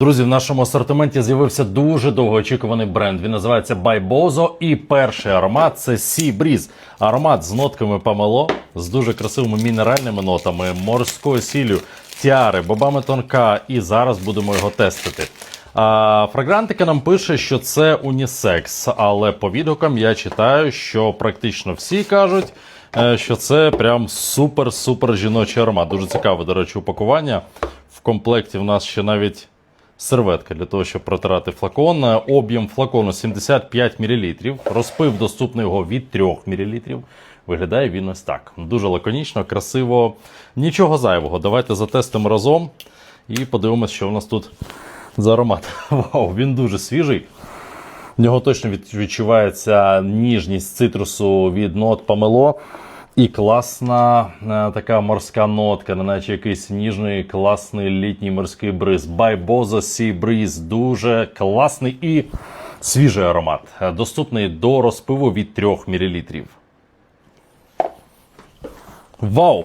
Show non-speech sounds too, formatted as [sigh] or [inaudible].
Друзі, в нашому асортименті з'явився дуже довгоочікуваний бренд. Він називається Байбозо. І перший аромат це Breeze. Аромат з нотками помело, з дуже красивими мінеральними нотами, морською сіллю, тіари, бобами тонка. І зараз будемо його тестити. А, фрагрантика нам пише, що це унісекс, але по відгукам я читаю, що практично всі кажуть, е, що це прям супер-супер жіночий аромат. Дуже цікаве, до речі, упакування. В комплекті в нас ще навіть серветка для того, щоб протирати флакон. Е, Об'єм флакону 75 мл. Розпив доступний його від 3 мл. Виглядає він ось так. Дуже лаконічно, красиво, нічого зайвого. Давайте затестимо разом і подивимося, що у нас тут за аромат. [laughs] Вау, він дуже свіжий. В нього точно відчувається ніжність цитрусу від нот помело. І класна е, така морська нотка, неначе якийсь ніжний, класний літній морський бриз. Байбоза Сі бриз Дуже класний і свіжий аромат. Е, Доступний до розпиву від 3 мл. Вау!